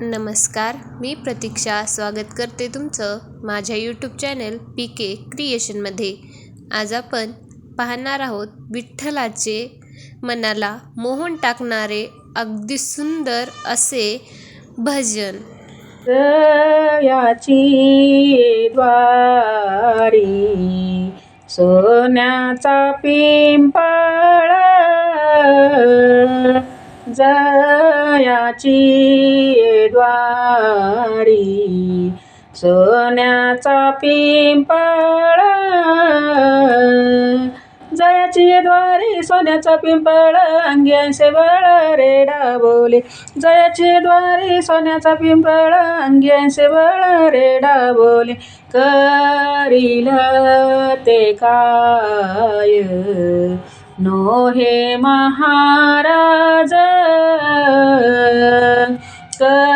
नमस्कार मी प्रतीक्षा स्वागत करते तुमचं माझ्या यूट्यूब चॅनल पी के क्रिएशनमध्ये आज आपण पाहणार आहोत विठ्ठलाचे मनाला मोहन टाकणारे अगदी सुंदर असे भजन. याची द्वारी सोन्याचा पिंपळ जयाची द्वारी सोन्याचा पिंपळ. जयाची द्वारी सोन्याचा पिंपळ. अंग्यांचे बळ रेडा बोले जयाची द्वारी सोन्याचा पिंपळ. अंग्यांचे बळ रेडा बोले करील ते काय? नो हे महाराज.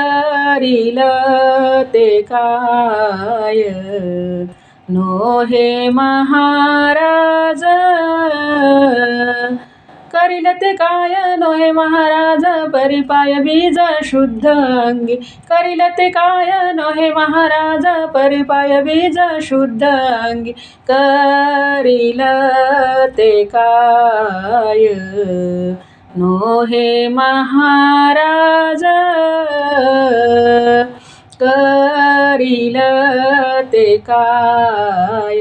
करील ते काय नो हे महाराज करील ते काय? नोहे महाराज परिपाय बीज शुद्ध अंगी. करील ते काय? नोहे महाराज परिपाय बीज शुद्ध अंगी. करील ते काय? नो हे महाराज करील ते काय?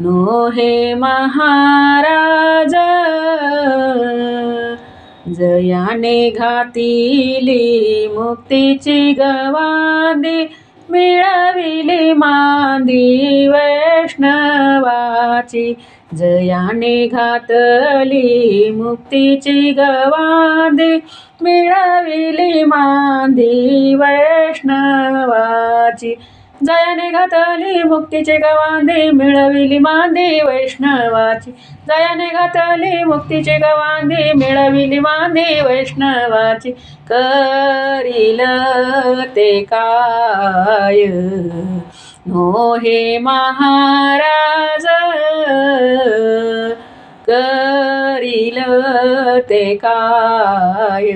नो हे महाराज जयाने घातिली मुक्तीची गवांदी मिळविली मांदी वैष्णवाची जयाने घातली मुक्तीची गवांदी मिळविली मांदी वैष्णवाची. जयाने घातली मुक्तीची गवांदी मिळविली मांदी वैष्णवाची. जयाने घातली मुक्तीची गवांदे मिळविली मांदी वैष्णवाची. करील ते काय? नो हे महाराज ते काय?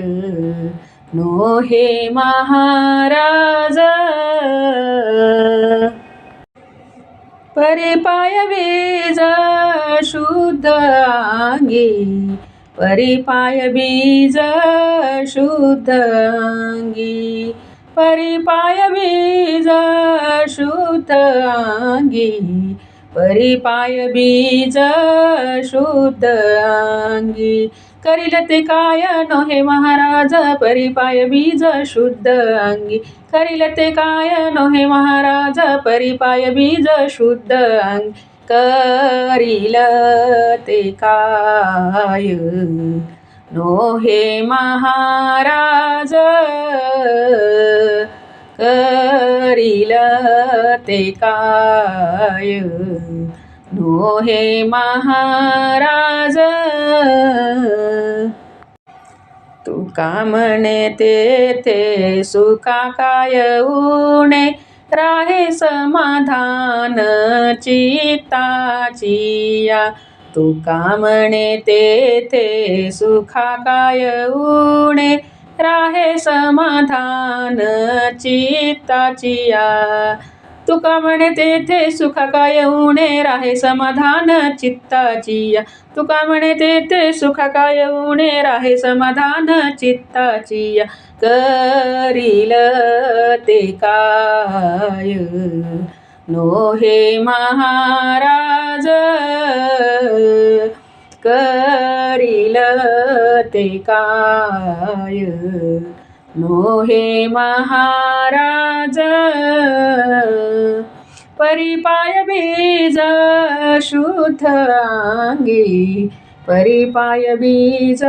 नो हे महाराज परिपाय बीज शुद्ध अंगी परिपाय बीज शुद्ध अंगी परिपाय बीज शुद्ध अंगी परिपाय बीज शुद्ध अंगी. करील ते काय नो हे महाराज? परिपाय बीज शुद्ध अंगी. करील ते काय नो हे महाराज? परिपाय बीज शुद्ध अंगी. करील ते काय नो हे महाराज? करील ते काय? नोहे महाराज. तुका म्हणे तेथे सुका काय उणे राहे समाधान चिताचिया तुका म्हणे तेथे सुखा काय उणे राहे समाधान चित्ताची या तुका म्हणे तेथे सुख काय उणे राहे समाधान चित्ताची या तुका म्हणे तेथे सुख काय उणे राहे समाधान चित्ताची या करील ते काय? नो हे महाराज करील ते काय? नोहे महाराज परिपाय बीज शुद्ध अंगी. परिपाय बीज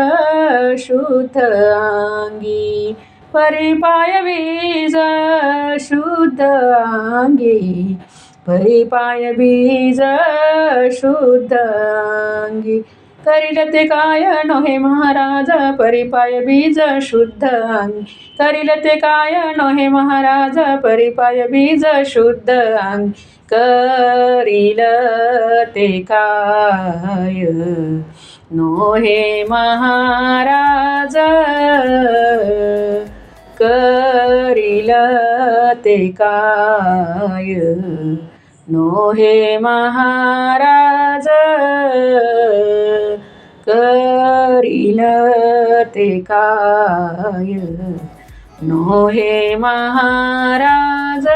शुद्ध अंगी. परिपाय बीज शुद्ध अंगी. परिपाय बीज शुद्ध अंगी. करील ते काय नो हे महाराज परिपाय बीज शुद्ध अंग करील ते काय नो हे महाराज परिपाय बीज शुद्ध अंग करील ते काय नो हे महाराज करील ते काय नो हे महाराज करील ते काय? नो हे महाराज